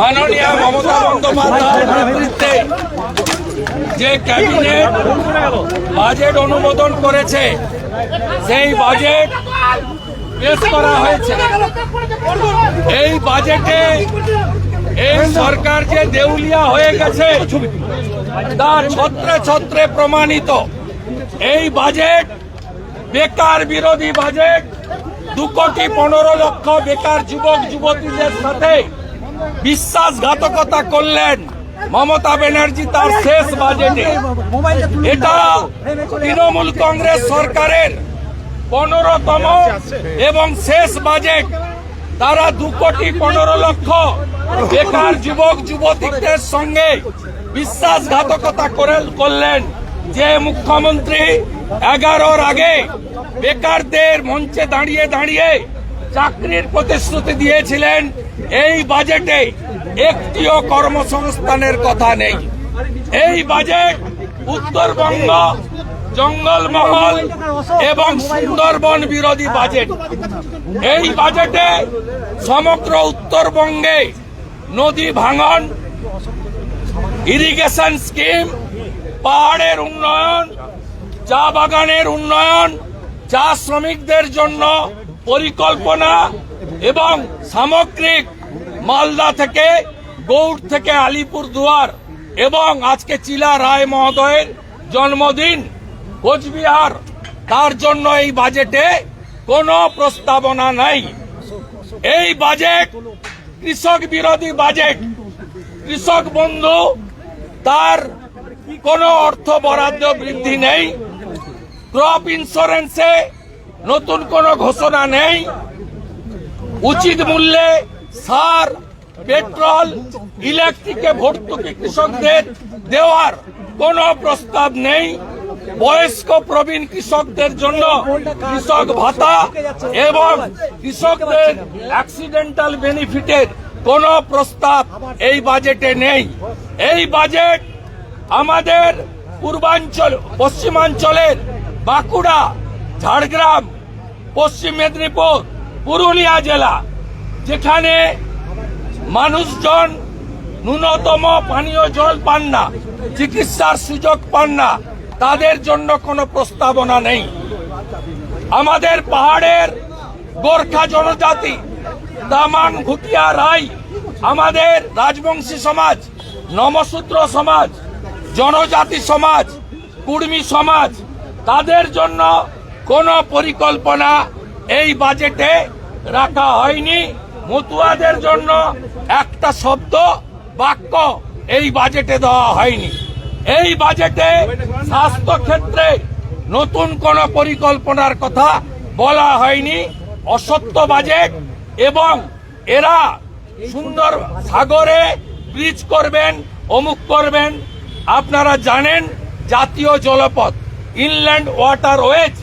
মাননীয় মমতা বন্দ্যোপাধ্যায়ের নেতৃত্বে যে ক্যাবিনেট বাজেট অনুমোদন করেছে, সেই বাজেট পেশ করা হয়েছে। এই বাজেটে এই সরকার যে দেউলিয়া হয়ে গেছে তা ছত্রে ছত্রে প্রমাণিত। এই বাজেট বেকার বিরোধী বাজেট, দু কোটি পনেরো লক্ষ বেকার যুবক, যুবতীদের সাথে বিশ্বাসঘাতকতা করলেন মমতা ব্যানার্জি তার শেষ বাজেটে। এটা তৃণমূল কংগ্রেস সরকারের পনেরোতম এবং শেষ বাজেট। তারা দু কোটি পনেরো লক্ষ বেকার যুবক, যুবতীদের সঙ্গে বিশ্বাসঘাতকতা করে করলেন যে মুখ্যমন্ত্রী। এগারোর আগে বেকারদের মঞ্চে দাঁড়িয়ে দাঁড়িয়ে চাকরির প্রতিশ্রুতি দিয়েছিলেন, এই বাজেটে একটিও কর্মসংস্থানের কথা নেই। এই বাজেট উত্তরবঙ্গ জঙ্গলমহল এবং সুন্দরবন বিরোধী বাজেট। এই বাজেটে সমগ্র উত্তরবঙ্গে নদী ভাঙন, ইরিগেশন স্কিম, পাহাড়ের উন্নয়ন, চা বাগানের উন্নয়ন, চা শ্রমিকদের জন্য পরিকল্পনা এবং সামগ্রিক মালদা থেকে গৌড় থেকে আলিপুর দুয়ার এবং আজকে চিলা রায় মহোদয়ের জন্মদিন কোচবিহার, তার জন্য এই বাজেটে কোনো প্রস্তাবনা নাই। এই বাজেট, কৃষক বিরোধী বাজেট, কৃষক বন্ধু, তার কোনো অর্থ বরাদ্দ বৃদ্ধি নেই। ক্রপ ইন্স্যুরেন্সে নতুন কোনো ঘোষণা নেই। উচিত মূল্যে সার, পেট্রোল, ইলেকট্রিকে ভর্তুকি কৃষকদের দেওয়ার কোনো প্রস্তাব নেই। বয়স্ক প্রবীণ কৃষকদের জন্য কৃষক ভাতা এবং কৃষকদের অ্যাক্সিডেন্টাল বেনিফিটের কোনো প্রস্তাব এই বাজেটে নেই। এই বাজেট আমাদের পূর্বাঞ্চল, পশ্চিমাঞ্চলের বাঁকুড়া, ঝাড়গ্রাম পশ্চিম মেদিনীপুর, পুরুলিয়া জেলা, যেখানে মানুষজন ন্যূনতম পানীয় জল পান না, চিকিৎসার সুযোগ পান না, তাদের জন্য কোনো প্রস্তাবনা নেই। আমাদের পাহাড়ের গোর্খা জনজাতি দামাং ভুটিয়া রাই আমাদের রাজবংশী সমাজ, নমসূত্র সমাজ, জনজাতি সমাজ, কুর্মী সমাজ, তাদের জন্য কোনো পরিকল্পনা এই বাজেটে রাখা হয়নি। মতুয়াদের জন্য একটা শব্দ বাক্য এই বাজেটে দেওয়া হয়নি। এই বাজেটে স্বাস্থ্য ক্ষেত্রে নতুন কোন পরিকল্পনার কথা বলা হয়নি। অসত্য বাজেট এবং এরা সুন্দর সাগরে ব্রিজ করবেন, অমুক করবেন। আপনারা জানেন জাতীয় জলপথ, ইনল্যান্ড ওয়াটার ওয়েজ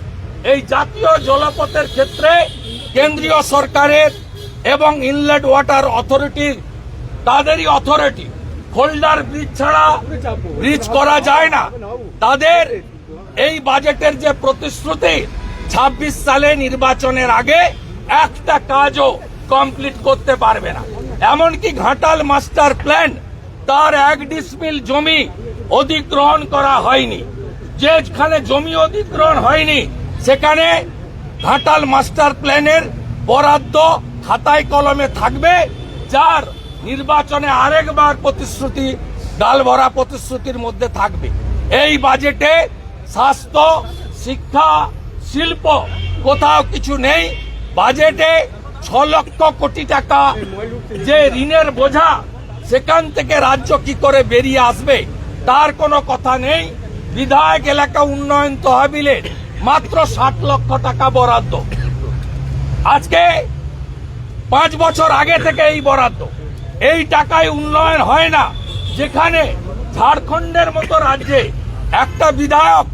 এই জাতীয় জলপথের ক্ষেত্রে কেন্দ্রীয় সরকারের এবং ইনল্যান্ড ওয়াটার অথরিটির, তাদেরই অথরিটি হোল্ডার ব্রিজ ছাড়া ব্রিজ করা যায় না। তাদের এই বাজেটের যে প্রতিশ্রুতি ২৬ সালে নির্বাচনের আগে একটা কাজও কমপ্লিট করতে পারবে না। এমনকি ঘাটাল মাস্টার প্ল্যান, তার এক ডিসমিল জমি অধিগ্রহণ করা হয়নি। যেখানে জমি অধিগ্রহণ হয়নি সেখানে ঘাটাল মাস্টার প্ল্যানের বরাদ্দ খাতায় কলমে থাকবে, যার নির্বাচনে আরেকবার প্রতিশ্রুতি ডাল ভরা প্রতিশ্রুতির মধ্যে থাকবে। এই বাজেটে স্বাস্থ্য, শিক্ষা, শিল্প কোথাও কিছু নেই। বাজেটে ছ লক্ষ কোটি টাকা যে ঋণের বোঝা, সেখান থেকে রাজ্য কি করে বেরিয়ে আসবে, তার কোনো কথা নেই। বিধায়ক এলাকা উন্নয়ন তহবিলের মাত্র ষাট লক্ষ টাকা বরাদ্দ। আজকে পাঁচ বছর আগে থেকে এই বরাদ্দ। এই টাকায় উন্নয়ন হয় না। যেখানে ঝাড়খণ্ডের মতো রাজ্যে একটা বিধায়ক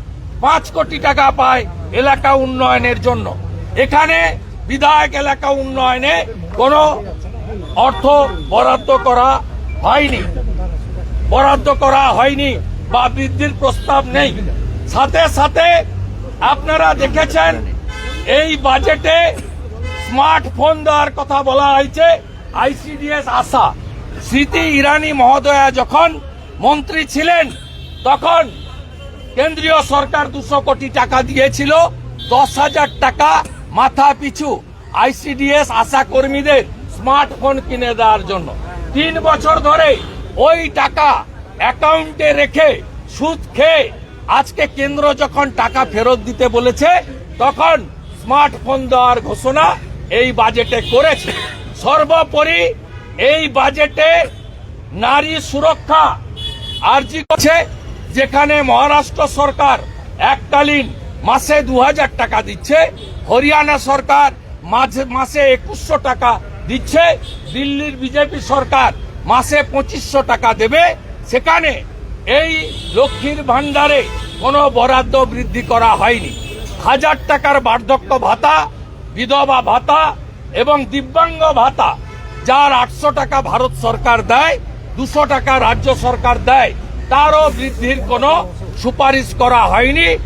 পাঁচ কোটি টাকা পায় এলাকা উন্নয়নের জন্য। এখানে বিধায়ক এলাকা উন্নয়নে কোনো অর্থ বরাদ্দ করা হয়নি। বরাদ্দ করা হয়নি বা বৃদ্ধির প্রস্তাব নেই। সাথে সাথে আপনারা দেখেছেন, এই বাজেটে স্মার্টফোন দেওয়ার কথা বলা হয়েছে, আইসিডিএস আশা। স্মৃতি ইরানি মহোদয়া যখন মন্ত্রী ছিলেন, তখন কেন্দ্রীয় সরকার দুশো কোটি টাকা দিয়েছিল, দশ হাজার টাকা মাথা পিছু আইসিডিএস আশা কর্মীদের স্মার্টফোন কিনে দেওয়ার জন্য। তিন বছর ধরে ওই টাকা অ্যাকাউন্টে রেখে সুদ খেয়ে আজকে কেন্দ্র যখন টাকা ফেরত দিতে বলেছে, তখন স্মার্টফোন দেওয়ার ঘোষণা এই বাজেটে করেছে। সর্বোপরি এই বাজেটে নারী সুরক্ষা আর্জি করছে, যেখানে মহারাষ্ট্র সরকার এককালীন মাসে দু হাজার টাকা দিচ্ছে, হরিয়ানা সরকার মাসে একুশশো টাকা দিচ্ছে, দিল্লির বিজেপি সরকার মাসে পঁচিশশো টাকা দেবে। সেখানে এই লক্ষ্মীর ভাণ্ডারে কোনো বরাদ্দ বৃদ্ধি করা হয়নি। হাজার টাকার বার্ধক্য ভাতা, বিধবা ভাতা এবং দিব্যাঙ্গ ভাতা, যার আটশো টাকা ভারত সরকার দেয়, দুশো টাকা রাজ্য সরকার দেয়, তারও বৃদ্ধির কোনো সুপারিশ করা হয়নি।